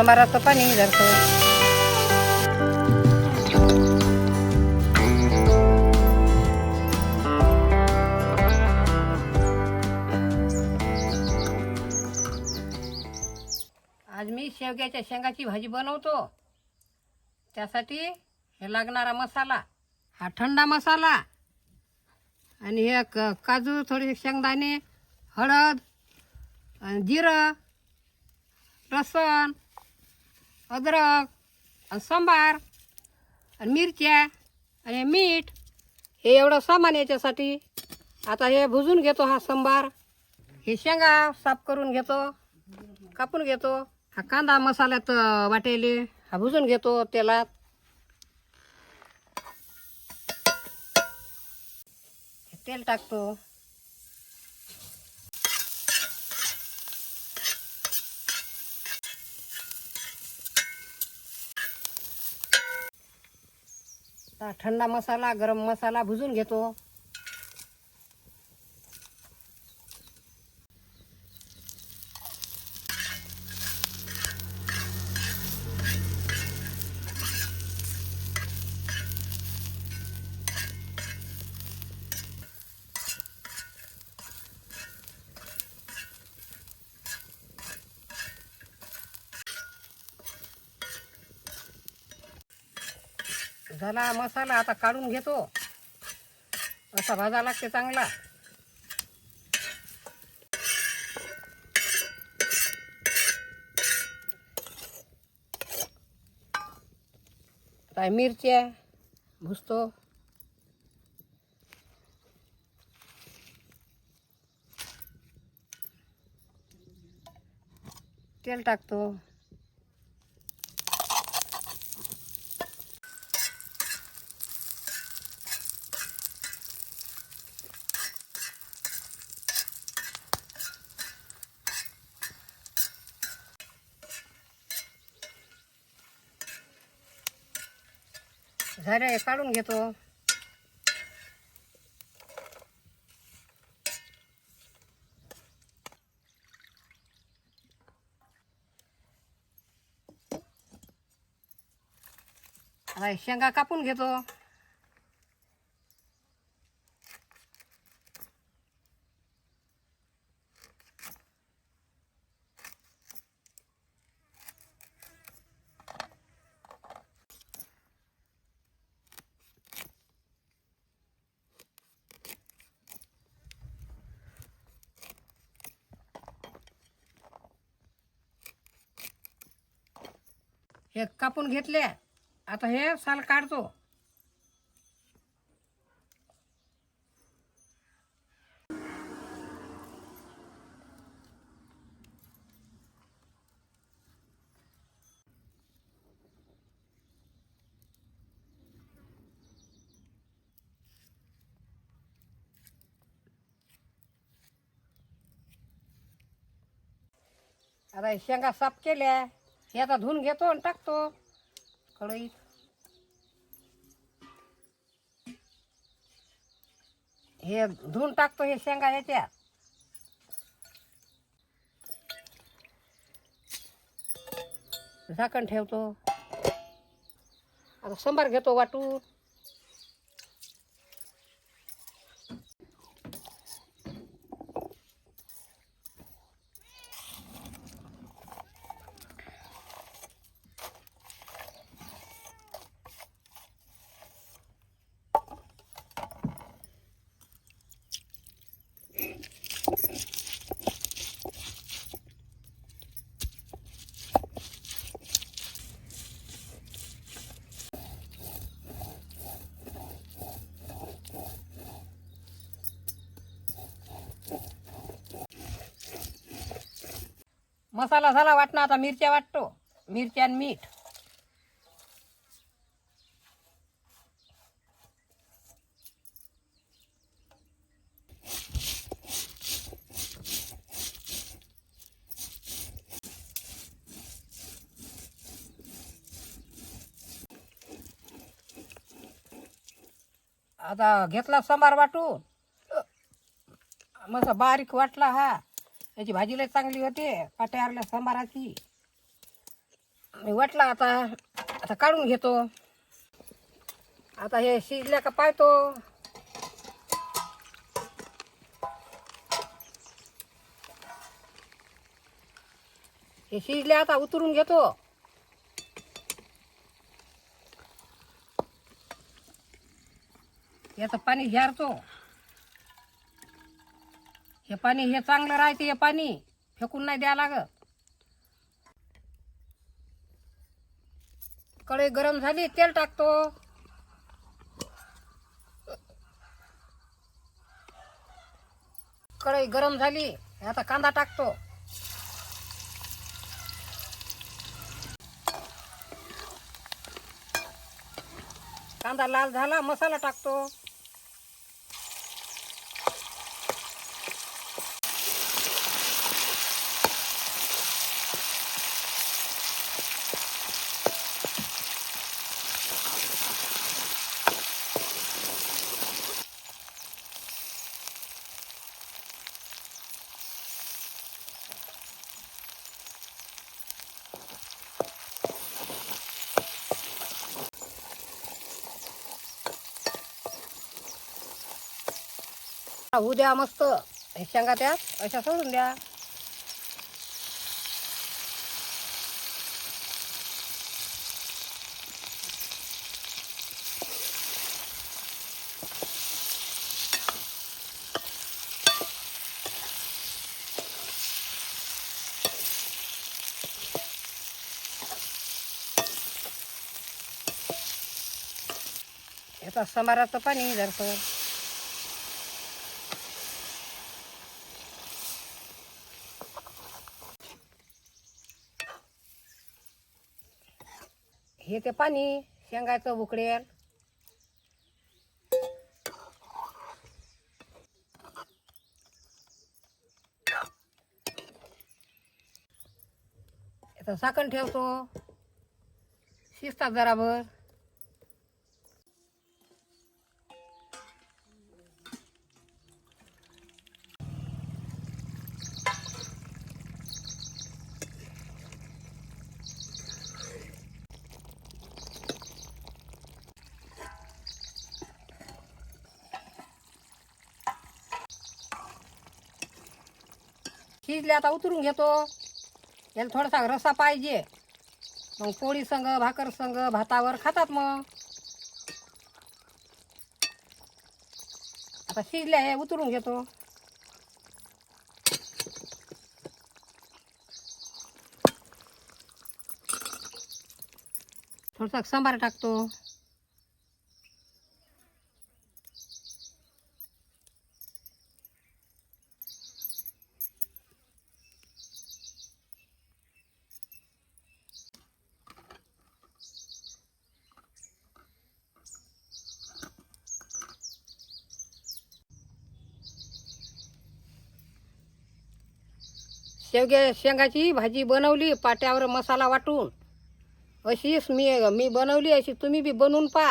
समाराचं पाणी धरतो आज मी शेवग्याच्या शेंगाची भाजी बनवतो त्यासाठी हे लागणारा मसाला हा थंडा मसाला आणि हे क काजू थोडेसे शेंगदाणे हळद आणि जिरं लसण अद्रक आणि सांबार आणि मिरच्या आणि मीठ हे एवढं सामान याच्यासाठी. आता हे भुजून घेतो हा सांबार. हे शेंगा साफ करून घेतो कापून घेतो. हा कांदा मसाल्यात वाटेले हा भुजून घेतो तेलात. तेल टाकतो. आता थंडा मसाला गरम मसाला भुजून घेतो. झाला मसाला आता काढून घेतो. असा भाजा लागते चांगला. काय मिरच्या भुसतो. तेल टाकतो. झाल्या हे काढून घेतो. शेंगा कापून घेतो. हे कापून घेतले. आता हे साल काढतो. आता शेंगा साफ केल्या. हे आता धुवून घेतो आणि टाकतो. कढईत. हे धुवून टाकतो हे शेंगा याच्यात झाकण ठेवतो. आता संभार घेतो वाटून. मसाला झाला वाटणं आता मिरच्या वाटतो. मिरच्या आणि मीठ. आता घेतला सांबार वाटून. मसा बारीक वाटला हा. याची भाजी लय चांगली होते काट्यावरल्या सांबाराची मी वाटला आता आता काढून घेतो. आता हे शिजल्या का पाहतो. हे शिजले आता उतरून घेतो. याचं पाणी झारतो हे पाणी हे चांगलं राहते हे पाणी. फेकून नाही द्या लागत. कढई गरम झाली तेल टाकतो. कढई गरम झाली आता कांदा टाकतो. कांदा लाल झाला मसाला टाकतो. होऊ द्या मस्त. हे शेंगा त्यात अशा सोडून द्या. याचा समाराचं पाणी जरसं हे ते पाणी शेंगायचं उकडेल. याचं साखण ठेवतो. शिजतात जराभर. शिजले आता उतरून घेतो. याला थोडासा रसा पाहिजे. मग पोळी संग भाकर संग भातावर खातात मग. आता शिजले हे उतरून घेतो. थोडासा सांबार टाकतो. शेवग्या शेंगाची भाजी बनवली पाट्यावर मसाला वाटून. अशीच मी मी बनवली अशी तुम्ही बी बनवून पा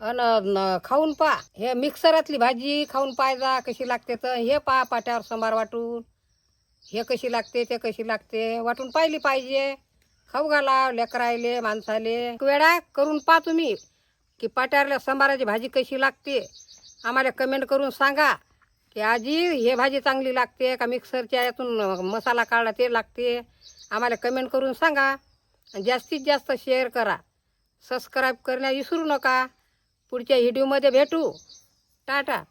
आणि खाऊन पा. हे मिक्सरातली भाजी खाऊन पाहिजा कशी लागते तर हे पा पाट्यावर सांबार वाटून. हे कशी लागते ते कशी लागते वाटून पाहिली पाहिजे. खाऊ घाला लेकरायले माणसाले. वेळा करून पा तुम्ही की पाट्यावरल्या सांबाराची भाजी कशी लागते. आम्हाला कमेंट करून सांगा. की आजी हे भाजी चांगली लागते का मिक्सरच्या यातून मसाला काढला ते लागते. आम्हाला कमेंट करून सांगा. आणि जास्तीत जास्त शेअर करा. सबस्क्राईब करण्या विसरू नका. पुढच्या व्हिडिओमध्ये भेटू. टाटा.